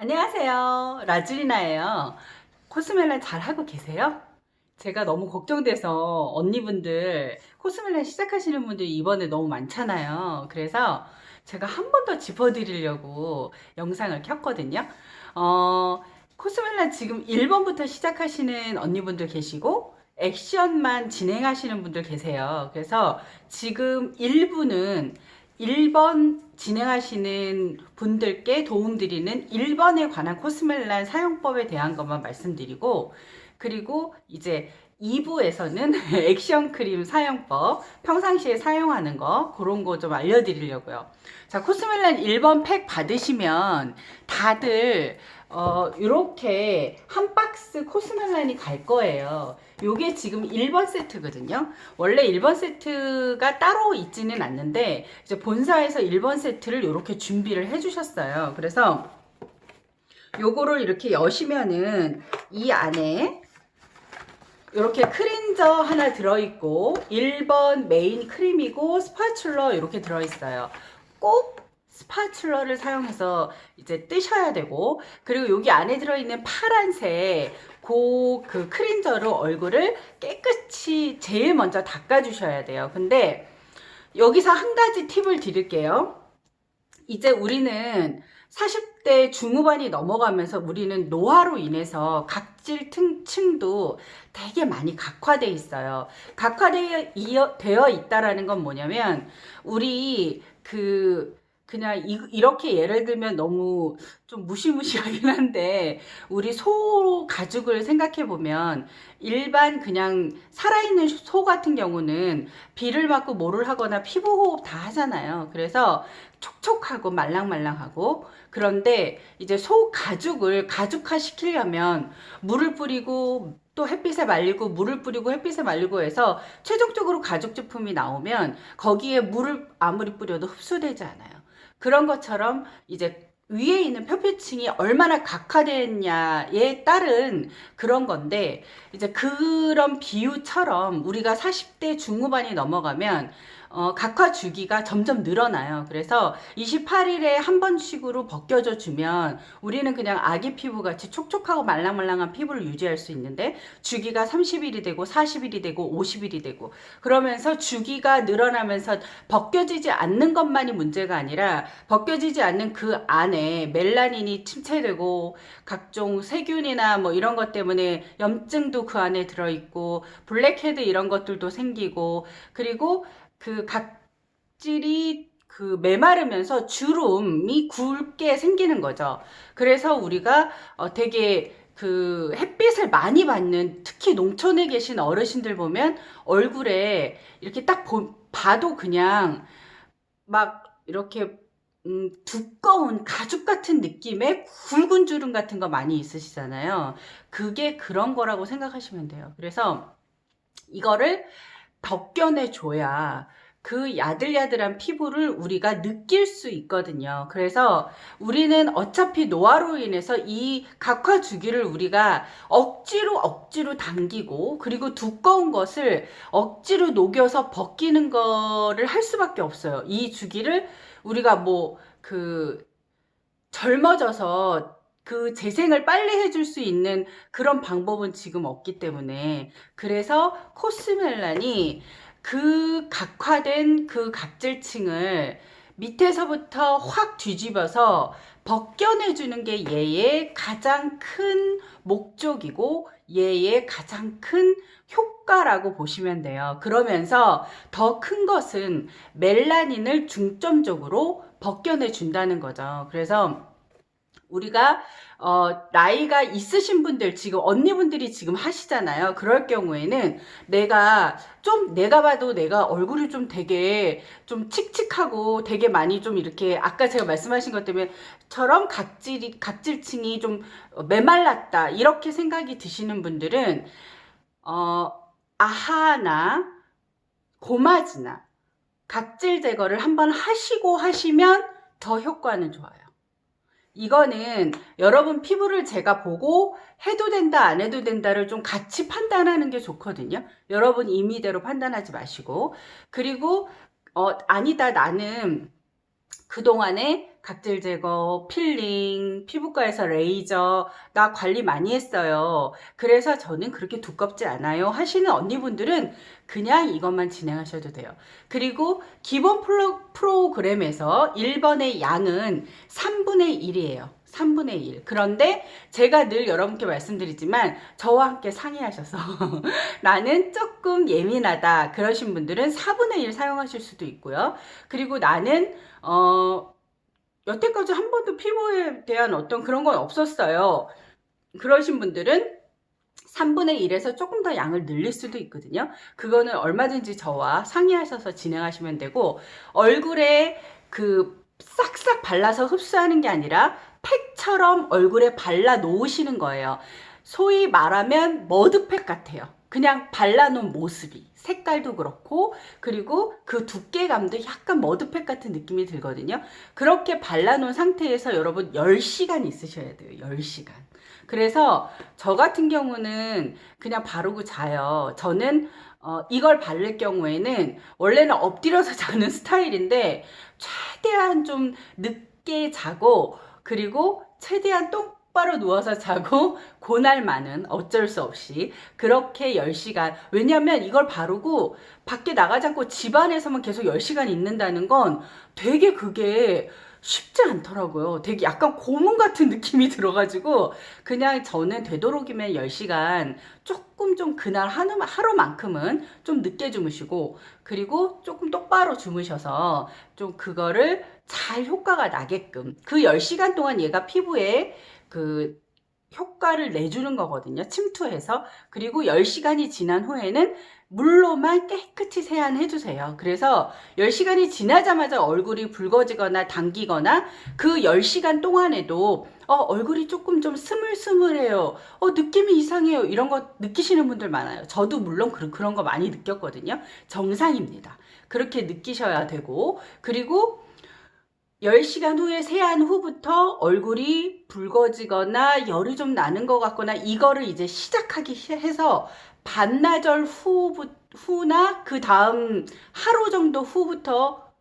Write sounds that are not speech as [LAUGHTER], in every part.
안녕하세요. 라줄리나예요. 코스멜란 잘 하고 계세요? 제가 너무 걱정돼서 언니분들 코스멜란 시작하시는 분들이 이번에 너무 많잖아요. 그래서 제가 한 번 더 짚어드리려고 영상을 켰거든요. 어, 코스멜란 지금 1번부터 시작하시는 언니분들 계시고 액션만 진행하시는 분들 계세요. 그래서 지금 1부는 1번 진행하시는 분들께 도움드리는 1번에 관한 코스멜란 사용법에 대한 것만 말씀드리고 그리고 이제 2부에서는 [LAUGHS] 액션 크림 사용법, 평상시에 사용하는 거 그런 거 좀 알려드리려고요. 자, 코스멜란 1번 팩 받으시면 다들 어, 이렇게 한 박스 코스멜란이 갈 거예요. 요게 지금 1번 세트거든요. 원래 1번 세트가 따로 있지는 않는데 이제 본사에서 1번 세트를 이렇게 준비를 해 주셨어요. 그래서 요거를 이렇게 여시면은 이 안에 이렇게 크린저 하나 들어있고 1번 메인 크림이고 스파츌러 이렇게 들어있어요. 꼭 스파츌러를 사용해서 이제 뜨셔야 되고 그리고 여기 안에 들어있는 파란색 그, 그 크린저로 얼굴을 깨끗이 제일 먼저 닦아주셔야 돼요. 근데 여기서 한 가지 팁을 드릴게요. 이제 우리는 40대 중후반이 넘어가면서 우리는 노화로 인해서 각질 층- 층도 되게 많이 각화돼 있어요. 각화되어 있다라는 건 뭐냐면 우리 그 그냥 이, 렇게 예를 들면 너무 좀 무시무시하긴 한데 우리 소 가죽을 생각해 보면 일반 그냥 살아있는 소 같은 경우는 비를 맞고 뭐를 하거나 피부 호흡 다 하잖아요. 그래서 촉촉하고 말랑말랑하고 그런데 이제 소 가죽을 가죽화 시키려면 물을 뿌리고 또 햇빛에 말리고 물을 뿌리고 햇빛에 말리고 해서 최종적으로 가죽 제품이 나오면 거기에 물을 아무리 뿌려도 흡수되지 않아요. 그런 것처럼 이제 위에 있는 표피층이 얼마나 각화됐냐에 따른 그런 건데 이제 그런 비유처럼 우리가 40대 중후반이 넘어가면 어, 각화 주기가 점점 늘어나요. 그래서 28일에 한 번씩으로 벗겨져 주면 우리는 그냥 아기 피부 같이 촉촉하고 말랑말랑한 피부를 유지할 수 있는데 주기가 30일이 되고 40일이 되고 50일이 되고 그러면서 주기가 늘어나면서 벗겨지지 않는 것만이 문제가 아니라 벗겨지지 않는 그 안에 멜라닌이 침체되고 각종 세균이나 뭐 이런 것 때문에 염증도 그 안에 들어있고 블랙헤드 이런 것들도 생기고 그리고 그 각질이 그 메마르면서 주름이 굵게 생기는 거죠. 그래서 우리가 어 되게 그 햇빛을 많이 받는 특히 농촌에 계신 어르신들 보면 얼굴에 이렇게 딱 보, 봐도 그냥 막 이렇게 음, 두꺼운 가죽 같은 느낌의 굵은 주름 같은 거 많이 있으시잖아요. 그게 그런 거라고 생각하시면 돼요. 그래서 이거를 벗겨내 줘야 그 야들야들한 피부를 우리가 느낄 수 있거든요. 그래서 우리는 어차피 노화로 인해서 이 각화 주기를 우리가 억지로 억지로 당기고 그리고 두꺼운 것을 억지로 녹여서 벗기는 거를 할 수밖에 없어요. 이 주기를 우리가 뭐 그 젊어져서 그 재생을 빨리 해줄 수 있는 그런 방법은 지금 없기 때문에 그래서 코스멜란이 그 각화된 그 각질층을 밑에서부터 확 뒤집어서 벗겨내주는 게 얘의 가장 큰 목적이고 얘의 가장 큰 효과라고 보시면 돼요. 그러면서 더 큰 것은 멜라닌을 중점적으로 벗겨내 준다는 거죠. 그래서 우리가 어, 나이가 있으신 분들 지금 언니분들이 지금 하시잖아요. 그럴 경우에는 내가 좀 내가 봐도 내가 얼굴이 좀 되게 좀 칙칙하고 되게 많이 좀 이렇게 아까 제가 말씀하신 것 때문에처럼 각질이 각질층이 좀 메말랐다 이렇게 생각이 드시는 분들은 어, 아하나 고마지나 각질 제거를 한번 하시고 하시면 더 효과는 좋아요. 이거는 여러분 피부를 제가 보고 해도 된다, 안 해도 된다를 좀 같이 판단하는 게 좋거든요. 여러분 임의대로 판단하지 마시고. 그리고, 어, 아니다, 나는 그동안에 각질 제거, 필링, 피부과에서 레이저, 나 관리 많이 했어요. 그래서 저는 그렇게 두껍지 않아요. 하시는 언니분들은 그냥 이것만 진행하셔도 돼요. 그리고 기본 프로, 프로 그램에서 1번의 양은 3분의 1이에요. 3분의 1. 그런데 제가 늘 여러분께 말씀드리지만 저와 함께 상의하셔서 [LAUGHS] 나는 조금 예민하다 그러신 분들은 4분의 1 사용하실 수도 있고요. 그리고 나는 어 여태까지 한 번도 피부에 대한 어떤 그런 건 없었어요. 그러신 분들은 3분의 1에서 조금 더 양을 늘릴 수도 있거든요. 그거는 얼마든지 저와 상의하셔서 진행하시면 되고 얼굴에 그 싹싹 발라서 흡수하는 게 아니라 팩처럼 얼굴에 발라 놓으시는 거예요. 소위 말하면 머드팩 같아요. 그냥 발라놓은 모습이 색깔도 그렇고 그리고 그 두께감도 약간 머드팩 같은 느낌이 들거든요. 그렇게 발라놓은 상태에서 여러분 10시간 있으셔야 돼요. 10시간. 그래서 저 같은 경우는 그냥 바르고 자요. 저는 어, 이걸 바를 경우에는 원래는 엎드려서 [LAUGHS] 자는 스타일인데 최대한 좀 늦게 자고 그리고 최대한 똑바로 누워서 자고 [LAUGHS] 고날만은 어쩔 수 없이 그렇게 10시간 왜냐면 이걸 바르고 밖에 나가지 않고 집 안에서만 계속 10시간 있는다는 건 되게 그게 쉽지 않더라고요. 되게 약간 고문 같은 [LAUGHS] 느낌이 들어가지고 그냥 저는 되도록이면 10시간 조금 좀 그날 하루, 하루만큼은 좀 늦게 주무시고 그리고 조금 똑바로 주무셔서 좀 그거를 잘 효과가 나게끔 그 10시간 동안 얘가 피부에 그 효과를 내주는 거거든요. 침투해서. 그리고 10시간이 지난 후에는 물로만 깨끗이 세안해 주세요. 그래서 10시간이 지나자마자 얼굴이 붉어지거나 당기거나 그 10시간 동안에도 어, 얼굴이 조금 좀 스물스물해요. 어, 느낌이 이상해요. 이런 거 느끼시는 분들 많아요. 저도 물론 그, 그런 거 많이 느꼈거든요. 정상입니다. 그렇게 느끼셔야 되고 그리고 10시간 후에 세안 후부터 얼굴이 붉어지거나 열이 좀 나는 것 같거나 이거를 이제 시작하기 해서 반나절 후, 후나 그 다음 하루 정도 후부터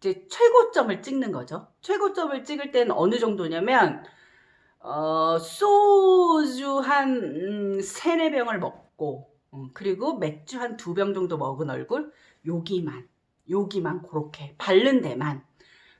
이제 최고점을 찍는 거죠. 최고점을 찍을 때는 어느 정도냐면, 어, 소주 한, 음, 세네 병을 먹고, 음, 그리고 맥주 한 두 병 정도 먹은 얼굴, 여기만, 여기만 그렇게 바른 데만.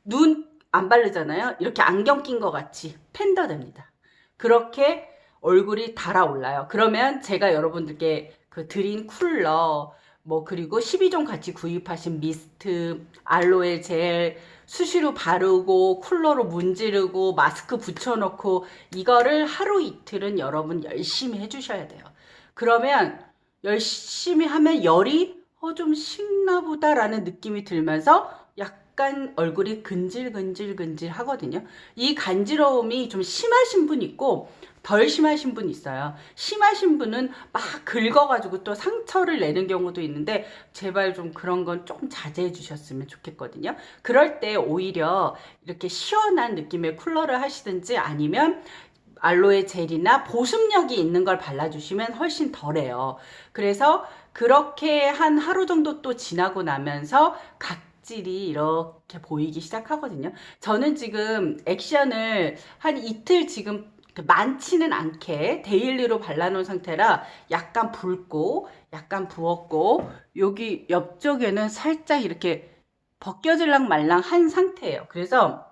눈 안 바르잖아요. 이렇게 안경 낀 것 같이 팬더 됩니다. 그렇게 얼굴이 달아올라요. 그러면 제가 여러분들께 그 드린 쿨러, 뭐 그리고 12종 같이 구입하신 미스트, 알로에 젤, 수시로 바르고 쿨러로 문지르고 마스크 붙여놓고 이거를 하루 이틀은 여러분 열심히 해주셔야 돼요. 그러면 열심히 하면 열이 어, 좀 식나 보다라는 느낌이 들면서 약간 얼굴이 근질근질근질 하거든요. 이 간지러움이 좀 심하신 분 있고 덜 심하신 분 있어요. 심하신 분은 막 긁어가지고 또 상처를 내는 경우도 있는데 제발 좀 그런 건좀 자제해 주셨으면 좋겠거든요. 그럴 때 오히려 이렇게 시원한 느낌의 쿨러를 하시든지 아니면 알로에 젤이나 보습력이 있는 걸 발라주시면 훨씬 덜해요. 그래서 그렇게 한 하루 정도 또 지나고 나면서 각 각질이 이렇게 보이기 시작하거든요. 저는 지금 액션을 한 이틀 지금 그 많지는 않게 데일리로 발라놓은 상태라 약간 붉고 약간 부었고 여기 옆쪽에는 살짝 이렇게 벗겨질랑 말랑 한 상태예요. 그래서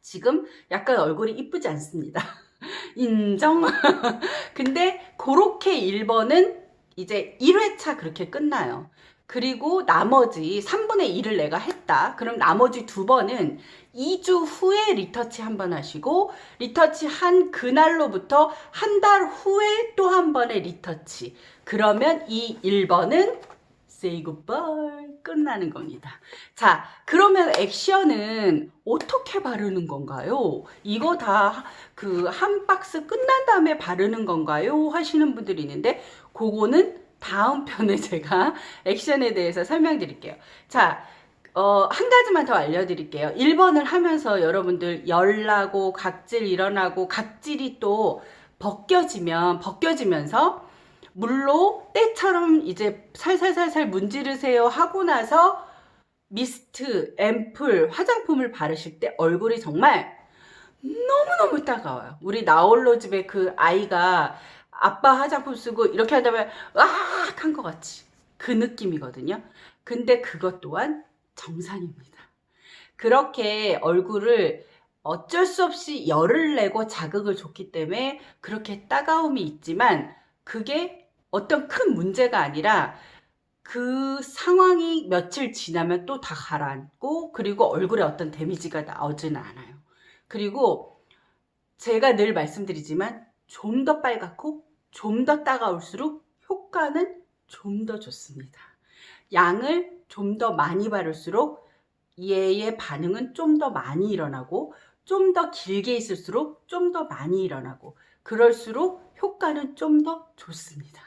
지금 약간 얼굴이 이쁘지 않습니다. [LAUGHS] 인정? [LAUGHS] 근데 그렇게 1번은 이제 1회차 그렇게 끝나요. 그리고 나머지 3분의 1을 내가 했다. 그럼 나머지 두 번은 2주 후에 리터치 한 번 하시고 리터치 한 그날로부터 한 달 후에 또 한 번의 리터치. 그러면 이 1번은 say goodbye 끝나는 겁니다. 자, 그러면 액션은 어떻게 바르는 건가요? 이거 다 그 한 박스 끝난 다음에 바르는 건가요? 하시는 분들이 있는데 그거는 다음 편에 [LAUGHS] 제가 액션에 대해서 설명드릴게요. 자, 어, 한 가지만 더 알려드릴게요. 1번을 하면서 여러분들 열나고 각질 일어나고 각질이 또 벗겨지면, 벗겨지면서 물로 때처럼 이제 살살살살 문지르세요 하고 나서 미스트, 앰플, 화장품을 바르실 때 얼굴이 정말 너무너무 따가워요. 우리 나홀로 집에 그 아이가 아빠 화장품 쓰고 이렇게 하다면 으악 한 것 같이 그 느낌이거든요. 근데 그것 또한 정상입니다. 그렇게 얼굴을 어쩔 수 없이 열을 내고 자극을 줬기 때문에 그렇게 따가움이 있지만 그게 어떤 큰 문제가 아니라 그 상황이 며칠 지나면 또 다 가라앉고 그리고 얼굴에 어떤 데미지가 나오지는 않아요. 그리고 제가 늘 말씀드리지만 좀 더 빨갛고 좀 더 따가울수록 효과는 좀 더 좋습니다. 양을 좀 더 많이 바를수록 얘의 반응은 좀 더 많이 일어나고 좀 더 길게 있을수록 좀 더 많이 일어나고 그럴수록 효과는 좀 더 좋습니다.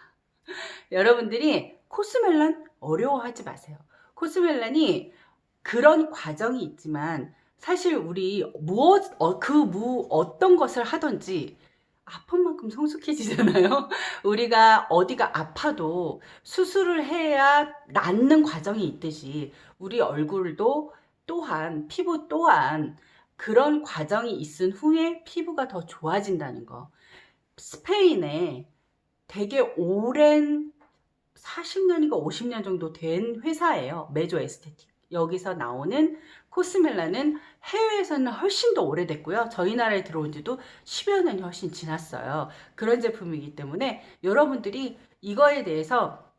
여러분들이 코스멜란 어려워하지 마세요. 코스멜란이 그런 과정이 있지만 사실 우리 무엇 어, 그무 어떤 것을 하든지 아픈 만큼 성숙해지잖아요. [LAUGHS] 우리가 어디가 아파도 수술을 해야 낫는 과정이 있듯이 우리 얼굴도 또한 피부 또한 그런 과정이 있은 후에 피부가 더 좋아진다는 거. 스페인에 되게 오랜 40년인가 50년 정도 된 회사예요. 메조 에스테틱. 여기서 나오는 코스멜라는 해외에서는 훨씬 더 오래됐고요. 저희 나라에 들어온 지도 10여 년이 훨씬 지났어요. 그런 제품이기 때문에 여러분들이 이거에 대해서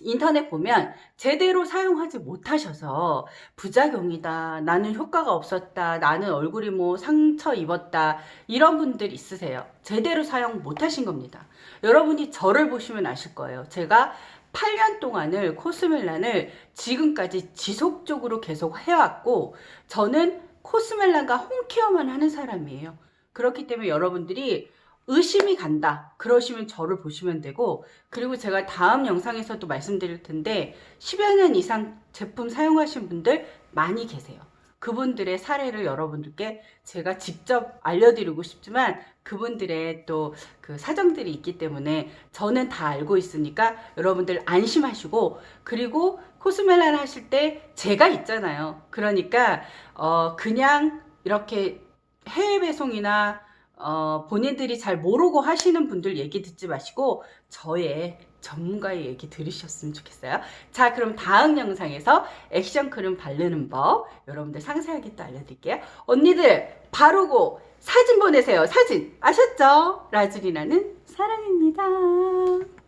인터넷 보면 제대로 사용하지 못하셔서 부작용이다. 나는 효과가 없었다. 나는 얼굴이 뭐 상처 입었다. 이런 분들 있으세요. 제대로 사용 못하신 겁니다. 여러분이 저를 보시면 아실 거예요. 제가 8년 동안을 코스멜란을 지금까지 지속적으로 계속 해왔고 저는 코스멜란과 홈케어만 하는 사람이에요. 그렇기 때문에 여러분들이 의심이 간다. 그러시면 저를 보시면 되고, 그리고 제가 다음 영상에서도 말씀드릴 텐데, 10여 년 이상 제품 사용하신 분들 많이 계세요. 그분들의 사례를 여러분들께 제가 직접 알려드리고 싶지만, 그분들의 또 그 사정들이 있기 때문에 저는 다 알고 있으니까 여러분들 안심하시고, 그리고 코스멜란 하실 때 제가 있잖아요. 그러니까, 어, 그냥 이렇게 해외 배송이나 어, 본인들이 잘 모르고 하시는 분들 얘기 듣지 마시고 저의 전문가의 얘기 들으셨으면 좋겠어요. 자, 그럼 다음 영상에서 액션 크림 바르는 법 여러분들 상세하게 또 알려드릴게요. 언니들 바르고 사진 보내세요. 사진 아셨죠? 라즈리나는 사랑입니다.